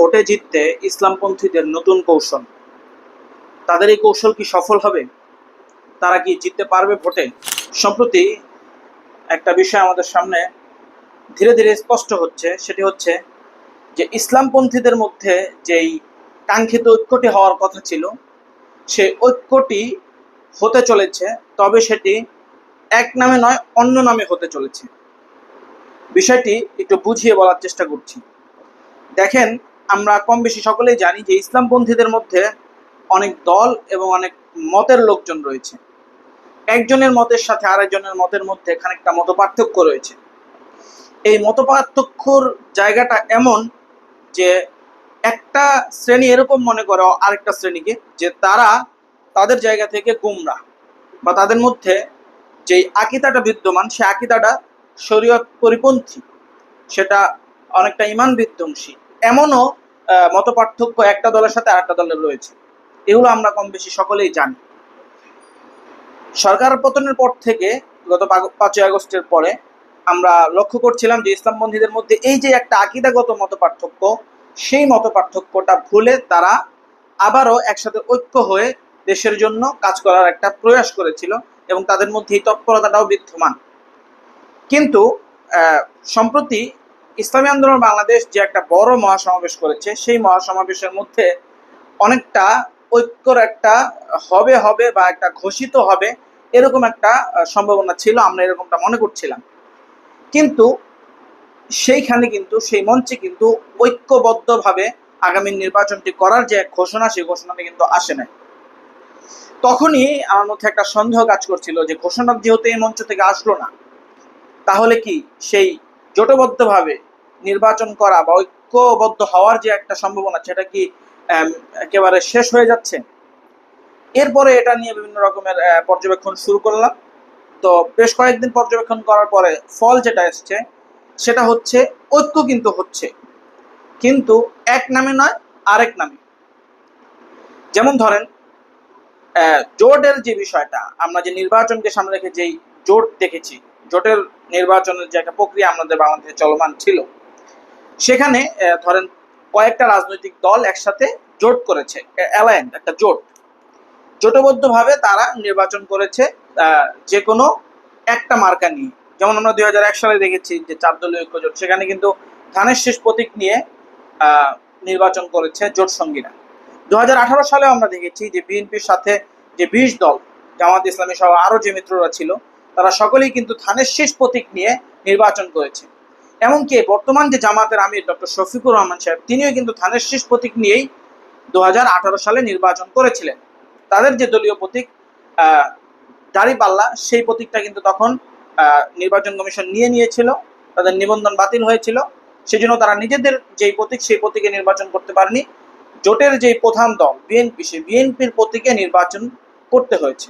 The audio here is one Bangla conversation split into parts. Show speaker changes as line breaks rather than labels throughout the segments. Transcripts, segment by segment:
ভোটে জিততে ইসলামপন্থীদের নতুন কৌশল। তাদের এই কৌশল কি সফল হবে? তারা কি জিততে পারবে ভোটে? সম্প্রতি একটা বিষয় আমাদের সামনে ধীরে ধীরে স্পষ্ট হচ্ছে, সেটি হচ্ছে যে ইসলামপন্থীদের মধ্যে যেই কাঙ্ক্ষিত ঐক্যটি হওয়ার কথা ছিল সেই ঐক্যটি হতে চলেছে, তবে সেটি এক নামে নয়, অন্য নামে হতে চলেছে। বিষয়টি একটু বুঝিয়ে বলার চেষ্টা করছি। দেখেন আমরা কম বেশি সকলেই জানি যে ইসলামপন্থীদের মধ্যে অনেক দল এবং অনেক মতের লোকজন রয়েছে। একজনের মতের সাথে আরেকজনের মতের মধ্যে খানিকটা মত পার্থক্য রয়েছে। এই মত পার্থক্যর জায়গাটা এমন যে একটা শ্রেণি এরকম মনে করে আরেকটা শ্রেণীকে যে তারা তাদের জায়গা থেকে গুমরা বা তাদের মধ্যে যেই আকিতাটা বিদ্যমান সে আকিতাটা শরীয়ত পরিপন্থী, সেটা অনেকটা ইমান বিধ্বংসী এমনও মত পার্থক্য একটা দলের সাথে আরেকটা দলের রয়েছে। এগুলো আমরা কম বেশি সকলেই জানি। সরকার পতনের পর থেকে গত পাঁচই আগস্টের পরে আমরা লক্ষ্য করছিলাম যে ইসলামপন্থীদের মধ্যে এই যে একটা আকিদাগত মত পার্থক্য সেই মত পার্থক্যটা ভুলে তারা আবারও একসাথে ঐক্য হয়ে দেশের জন্য কাজ করার একটা প্রয়াস করেছিল এবং তাদের মধ্যে এই তৎপরতাটাও বিদ্যমান। কিন্তু সম্প্রতি ইসলামী আন্দোলন বাংলাদেশ যে একটা বড় মহাসমাবেশ করেছে, সেই মহাসমাবেশের মধ্যে অনেকটা ঐক্যর একটা হবে হবে বা একটা ঘোষিত হবে এরকম একটা সম্ভাবনা ছিল, আমরা এরকমটা মনে করছিলাম। কিন্তু সেইখানে কিন্তু, সেই মঞ্চে কিন্তু ঐক্যবদ্ধভাবে আগামী নির্বাচনটি করার যে ঘোষণা, সেই ঘোষণাটা কিন্তু আসে নাই। তখনই আমার মধ্যে একটা সন্দেহ কাজ করছিল যে ঘোষণা যেহেতু এই মঞ্চ থেকে আসলো না, তাহলে কি সেই জোটবদ্ধভাবে নির্বাচন করা বা ঐক্যবদ্ধ হওয়ার যে একটা সম্ভাবনা, সেটা কি একেবারে শেষ হয়ে যাচ্ছে? এরপরে এটা নিয়ে বিভিন্ন রকমের পর্যবেক্ষণ শুরু করলাম। তো বেশ কয়েকদিন পর্যবেক্ষণ করার পরে ফল যেটা এসছে, সেটা হচ্ছে ঐক্য কিন্তু হচ্ছে। কিন্তু এক নামে নয়, আরেক নামে। যেমন ধরেন জোটের যে বিষয়টা, আমরা যে নির্বাচনকে সামনে রেখে যেই জোট দেখেছি, জোটের নির্বাচনের যে একটা প্রক্রিয়া আমাদের বাংলাদেশে চলমান ছিল সেখানে ধরেন কয়েকটা রাজনৈতিক দল একসাথে জোট করেছে অ্যালায়েন্স একটা জোট। জোটবদ্ধভাবে তারা নির্বাচন করেছে যে কোনো একটা মার্কা নিয়ে। যেমন আমরা দুই সালে দেখেছি যে চার দলীয় ঐক্য জোট, সেখানে কিন্তু ধানের শেষ প্রতীক নিয়ে নির্বাচন করেছে জোট সঙ্গীরা। দু হাজার আঠারো সালে আমরা দেখেছি যে বিএনপির সাথে যে বিশ দল, জামাত ইসলামী সহ আরও যে মিত্ররা ছিল, তারা সকলেই কিন্তু ধানের শেষ প্রতীক নিয়ে নির্বাচন করেছে। এমনকি বর্তমান যে জামাতের আমির ডক্টর শফিকুর রহমান সাহেব, তিনিও কিন্তু ধানের শেষ প্রতীক নিয়েই দু হাজার আঠারো সালে নির্বাচন করেছিলেন। তাদের যে দলীয় প্রতীক দাঁড়িপাল্লা সেই প্রতীকটা কিন্তু তখন নির্বাচন কমিশন নিয়ে নিয়েছিল। তাদের নিবন্ধন বাতিল হয়েছিল। সেজন্য তারা নিজেদের যেই প্রতীক, সেই প্রতীকে নির্বাচন করতে পারেনি। জোটের যেই প্রধান দল, বিএনপি, সেই বিএনপির প্রতীকে নির্বাচন করতে হয়েছে।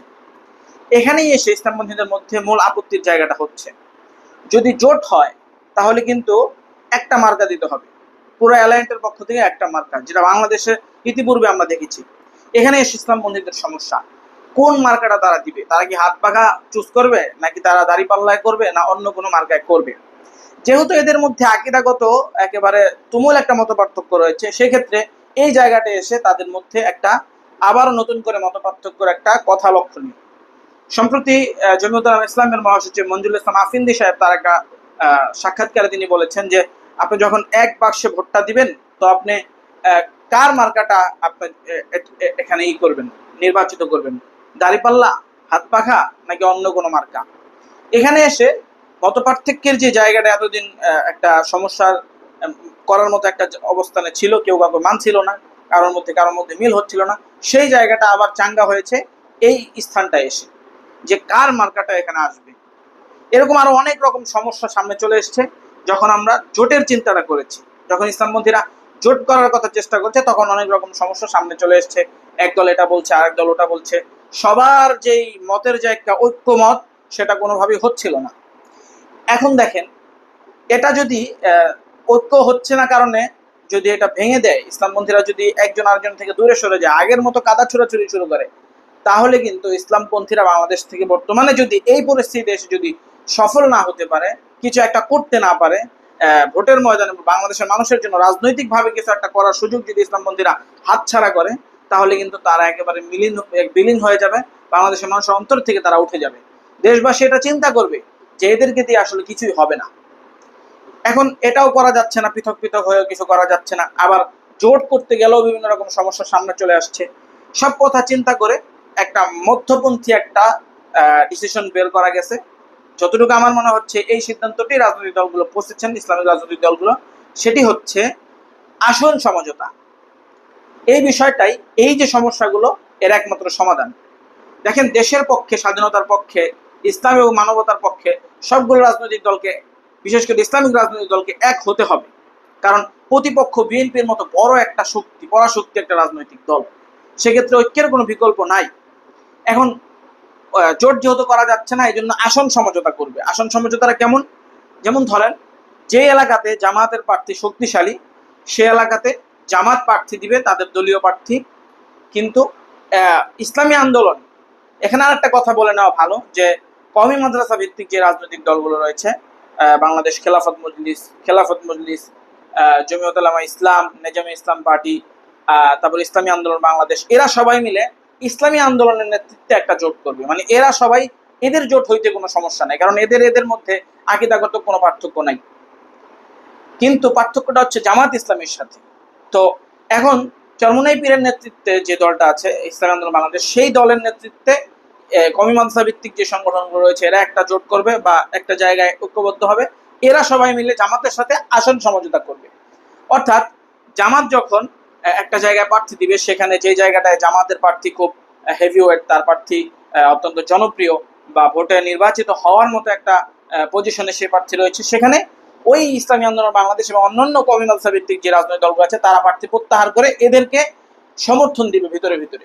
এখানেই এসে ইসলামপন্থীদের মধ্যে মূল আপত্তির জায়গাটা হচ্ছে। যদি জোট হয় তাহলে কিন্তু একটা মার্কা দিতে হবে। পুরো অ্যালায়েন্টের পক্ষ থেকে একটা মার্কা, যেটা বাংলাদেশে ইতিপূর্বে আমরা দেখেছি। এখানে এসে ইসলামপন্থীদের সমস্যা। কোন মার্কাটা তারা দিবে? তারা কি হাত পাখা চুজ করবে, নাকি তারা দাড়ি পাল্লায় করবে, না অন্য কোনো মার্কায় করবে? যেহেতু এদের মধ্যে আকিদাগত একেবারে তুমুল একটা মত পার্থক্য রয়েছে, সেক্ষেত্রে এই জায়গাটা এসে তাদের মধ্যে একটা আবারও নতুন করে মত পার্থক্যর একটা কথা লক্ষণীয়। সম্প্রতি জমিয়ত ইসলামের মহাসচিব মঞ্জুল ইসলাম আফিন্দি সাহেব তার একটা সাক্ষাৎকারে তিনি বলেছেন যে, আপনি যখন এক বাক্সে ভোটটা দিবেন, তো আপনি কার মার্কাটা আপনি এখানে ই করবেন, নির্বাচিত করবেন? দাড়িপাল্লা, হাত পাখা, নাকি অন্য কোনো মার্কা? এখানে এসে মত পার্থক্যের যে জায়গাটা এতদিন একটা সমস্যার করার মতো একটা অবস্থানে ছিল, কেউ কাউকে মানছিল না, কারোর মধ্যে কারোর মধ্যে মিল হচ্ছিল না, সেই জায়গাটা আবার চাঙ্গা হয়েছে, এই স্থানটা এসে। যে কার মার্কাটা এখানে আসবে? এরকম আরও অনেক রকম সমস্যা সামনে চলে এসছে। যখন আমরা জোটের চিন্তাটা করেছি, যখন ইসলামপন্থীরা জোট করার কথা চেষ্টা করছে, তখন অনেক রকম সমস্যা সামনে চলে এসছে। এক দল এটা বলছে, আরেক দল ওটা বলছে। সবার যেই মতের যে একটা ঐক্যমত, সেটা কোনোভাবেই হচ্ছিল না। এখন দেখেন, এটা যদি ঐক্য হচ্ছে না কারণে যদি এটা ভেঙে দেয়, ইসলামপন্থীরা যদি একজন আরেকজন থেকে দূরে সরে যায়, আগের মতো কাদা ছোড়াছুড়ি শুরু করে, তাহলে কিন্তু ইসলামপন্থীরা বাংলাদেশ থেকে বর্তমানে যদি এই পরিস্থিতিতে এসে যদি সফল না হতে পারে, কিছু একটা করতে না পারে ভোটের ময়দানে বাংলাদেশের মানুষের জন্য রাজনৈতিকভাবে কিছু একটা করার সুযোগ যদি ইসলামপন্থীরা হাতছাড়া করে, তাহলে কিন্তু তারা একেবারে মিলিন বিলীন হয়ে যাবে, বাংলাদেশের মানুষের অন্তর থেকে তারা উঠে যাবে। দেশবাসী এটা চিন্তা করবে যে এদেরকে দিয়ে আসলে কিছুই হবে না। এখন এটাও করা যাচ্ছে না, পৃথক পৃথক হয়েও কিছু করা যাচ্ছে না, আবার জোট করতে গেলেও বিভিন্ন রকম সমস্যার সামনে চলে আসছে। সব কথা চিন্তা করে একটা মধ্যপন্থী একটা ডিসিশন বের করা গেছে। যতটুকু আমার মনে হচ্ছে, এই সিদ্ধান্তটি রাজনৈতিক দলগুলো পৌঁছেছেন ইসলামিক রাজনৈতিক দলগুলো, সেটি হচ্ছে আসন সমঝোতা। এই বিষয়টাই, এই যে সমস্যাগুলো, এর একমাত্র সমাধান। দেখেন, দেশের পক্ষে, স্বাধীনতার পক্ষে, ইসলাম এবং মানবতার পক্ষে সবগুলো রাজনৈতিক দলকে, বিশেষ করে ইসলামিক রাজনৈতিক দলকে এক হতে হবে। কারণ প্রতিপক্ষ বিএনপির মতো বড় একটা শক্তি, পরাশক্তি একটা রাজনৈতিক দল। সেক্ষেত্রে ঐক্যের কোনো বিকল্প নাই। এখন জোট যেহেতু করা যাচ্ছে না এই জন্য আসন সমঝোতা করবে। আসন সমঝোতাটা কেমন? যেমন ধরেন যে এলাকাতে জামাতের প্রার্থী শক্তিশালী সে এলাকাতে জামাত প্রার্থী দিবে তাদের দলীয় প্রার্থী। কিন্তু ইসলামী আন্দোলন এখানে আর একটা কথা বলে নেওয়া ভালো যে কমি মাদ্রাসা ভিত্তিক যে রাজনৈতিক দলগুলো রয়েছে বাংলাদেশ খেলাফত মজলিস খেলাফত মজলিস আহ, জমিয়ত ইসলাম নেজামে ইসলাম পার্টি তারপর ইসলামী আন্দোলন বাংলাদেশ এরা সবাই মিলে ইসলামী আন্দোলনের নেতৃত্বে একটা জোট করবে। মানে এরা সবাই এদের জোট হইতে কোনো সমস্যা নাই, কারণ এদের এদের মধ্যে আকিদাগত কোনো পার্থক্য নাই। কিন্তু পার্থক্যটা হচ্ছে জামাত ইসলামের সাথে। তো এখন চরমনাই পীরের নেতৃত্বে যে দলটা আছে, ইসলাম আন্দোলন বাংলাদেশ, সেই দলের নেতৃত্বে কমি মাদ্রাসা ভিত্তিক যে সংগঠনগুলো রয়েছে, এরা একটা জোট করবে বা একটা জায়গায় ঐক্যবদ্ধ হবে। এরা সবাই মিলে জামাতের সাথে আসন সমঝোতা করবে। অর্থাৎ জামাত যখন একটা জায়গায় প্রার্থী দিবে, সেখানে যে জায়গাটায় জামাতের প্রার্থী খুব হেভি ওয়েট তার প্রার্থী অত্যন্ত জনপ্রিয় বা ভোটে নির্বাচিত হওয়ার মতো একটা পজিশনে সে প্রার্থী রয়েছে। সেখানে ওই ইসলামী আন্দোলন, বাংলাদেশ এবং অন্যান্য কমি মাদ্রাসা ভিত্তিক যে রাজনৈতিক দলগুলো আছে, তারা প্রার্থী প্রত্যাহার করে এদেরকে সমর্থন দিবে ভিতরে ভিতরে।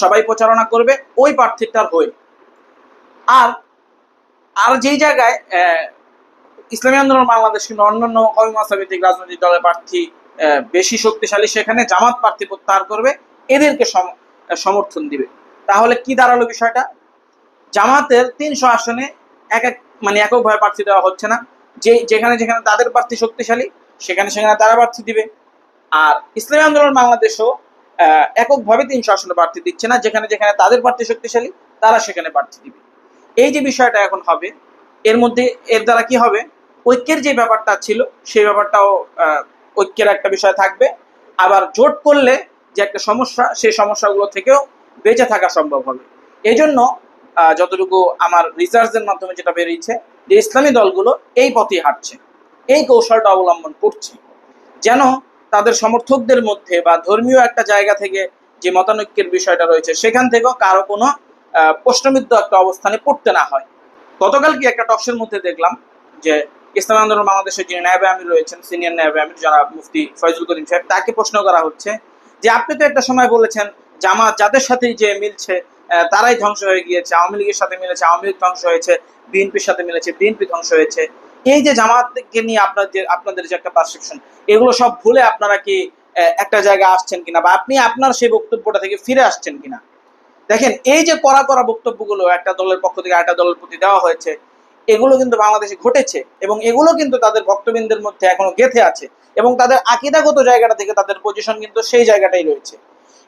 সবাই প্রচারণা করবে, ওই প্রার্থীটার হয়ে। আর আর যেই জায়গায় ইসলামী আন্দোলন, বাংলাদেশ কিন্তু অন্যান্য কমি ভিত্তিক রাজনৈতিক দলের প্রার্থী বেশি শক্তিশালী সেখানে জামাত প্রার্থী প্রত্যাহার করবে, এদেরকে সম- সমর্থন দিবে। তাহলে কি দাঁড়াল বিষয়টা? জামাতের তিনশো আসনে এক এক মানে এককভাবে প্রার্থী দেওয়া হচ্ছে না। যে, যেখানে যেখানে তাদের প্রার্থী শক্তিশালী, সেখানে সেখানে তারা প্রার্থী দিবে। আর ইসলামী আন্দোলন বাংলাদেশও এককভাবে তিনশো আসনে প্রার্থী দিচ্ছে না। যেখানে যেখানে তাদের প্রার্থী শক্তিশালী, তারা সেখানে প্রার্থী দিবে। এই যে বিষয়টা এখন হবে, এর মধ্যে, এর দ্বারা কি হবে? ঐক্যের যে ব্যাপারটা ছিল, সেই ব্যাপারটাও ঐক্যের একটা বিষয় থাকবে। আবার জোট করলে যে একটা সমস্যা, সেই সমস্যাগুলো থেকেও বেঁচে থাকা সম্ভব হবে। এই জন্য যতটুকু আমার রিসার্চের মাধ্যমে যেটা বেরিয়েছে যে ইসলামী দলগুলো এই পথে হাঁটছে, এই কৌশলটা অবলম্বন করছে। যেন তাদের সমর্থকদের মধ্যে বা ধর্মীয় একটা জায়গা থেকে যে মতানৈক্যের বিষয়টা রয়েছে, সেখান থেকেও কারও কোনো প্রশ্নবিদ্ধ একটা অবস্থানে পড়তে না হয়। গতকাল কি একটা টকশের মধ্যে দেখলাম যে ইসলাম আন্দোলন বাংলাদেশের যিনি ন্যায় আমির রয়েছেন সিনিয়র ন্যায় আমির জনাব মুফতি ফয়জুল করিম সাহেব, তাকে প্রশ্ন করা হচ্ছে যে, আপনি তো একটা সময় বলেছেন জামাত যাদের সাথেই যে মিলছে তারাই ধ্বংস হয়ে গিয়েছে, আওয়ামী লীগের সাথে মিলেছে, আওয়ামী লীগ ধ্বংস হয়েছে, বিএনপির সাথে মিলেছে, বিএনপি ধ্বংস হয়েছে। এই যে জামাতকে নিয়ে আপনার যে, আপনাদের যে একটা পারসেপশন এগুলো সব ভুলে আপনারা কি একটা জায়গায় আসছেন কিনা? বা আপনি আপনার সেই বক্তব্যটা থেকে ফিরে আসছেন কিনা? দেখেন, এই যে করা করা বক্তব্যগুলো একটা দলের পক্ষ থেকে একটা দলের প্রতি দেওয়া হয়েছে এগুলো কিন্তু বাংলাদেশে ঘটেছে এবং এগুলো কিন্তু তাদের ভক্তবৃন্দের মধ্যে এখনও গেথে আছে এবং তাদের আকিদাগত জায়গাটা থেকে তাদের পজিশন কিন্তু সেই জায়গাটাই রয়েছে।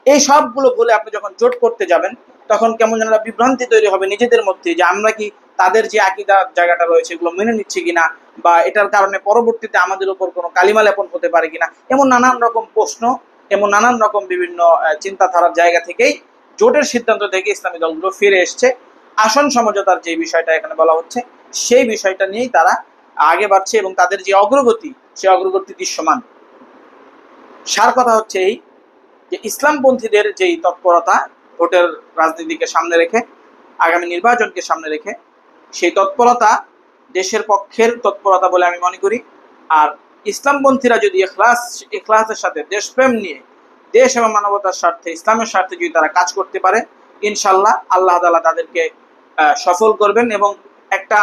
এই সবগুলো বলে আপনি যখন জোট করতে যাবেন, তখন কেমন যেন বিভ্রান্তি তৈরি হবে নিজেদের মধ্যে যে আমরা কি তাদের যে আকিদার জায়গাটা রয়েছে এগুলো মেনে নিচ্ছি কিনা বা এটার কারণে পরবর্তীতে আমাদের উপর কোনো কালিমা লেপন হতে পারে কিনা, এমন নানান রকম প্রশ্ন, এমন নানান রকম বিভিন্ন চিন্তাধারার জায়গা থেকেই জোটের সিদ্ধান্ত থেকে ইসলামী দলগুলো ফিরে এসছে। আসন সমঝোতার যে বিষয়টা এখানে বলা হচ্ছে সেই বিষয়টা নিয়েই তারা আগে বাড়ছে এবং তাদের যে অগ্রগতি, সেই অগ্রগতি দৃশ্যমান। সার কথা হচ্ছে এই যে ইসলামপন্থীদের যেই তৎপরতা, ভোটের রাজনীতিকে সামনে রেখে, আগামী নির্বাচনকে সামনে রেখে, সেই তৎপরতা দেশের পক্ষের তৎপরতা বলে আমি মনে করি। আর ইসলামপন্থীরা যদি এখলাস এখলাসের সাথে দেশপ্রেম নিয়ে, দেশ এবং মানবতার স্বার্থে, ইসলামের স্বার্থে যদি তারা কাজ করতে পারে ইনশাল্লাহ আল্লাহ তালা তাদেরকে সফল করবেন এবং একটা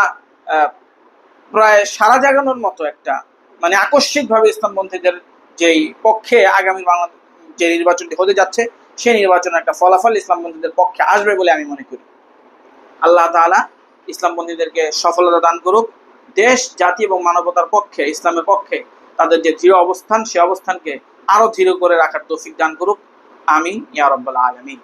প্রায় সারা জাগানোর মতো একটা মানে আকস্মিকভাবে ইসলামপন্থীদের যেই পক্ষে আগামী বাংলাদেশ যে নির্বাচনটি হতে যাচ্ছে, সেই নির্বাচনের একটা ফলাফল ইসলামপন্থীদের পক্ষে আসবে বলে আমি মনে করি। আল্লাহ তাআলা ইসলামপন্থীদেরকে সফলতা দান করুক। দেশ, জাতি এবং মানবতার পক্ষে, ইসলামের পক্ষে তাদের যে দৃঢ় অবস্থান, সে অবস্থানকে আরও দৃঢ় করে রাখার তৌফিক দান করুক। আমি ইয়া রব্বাল আলামিন।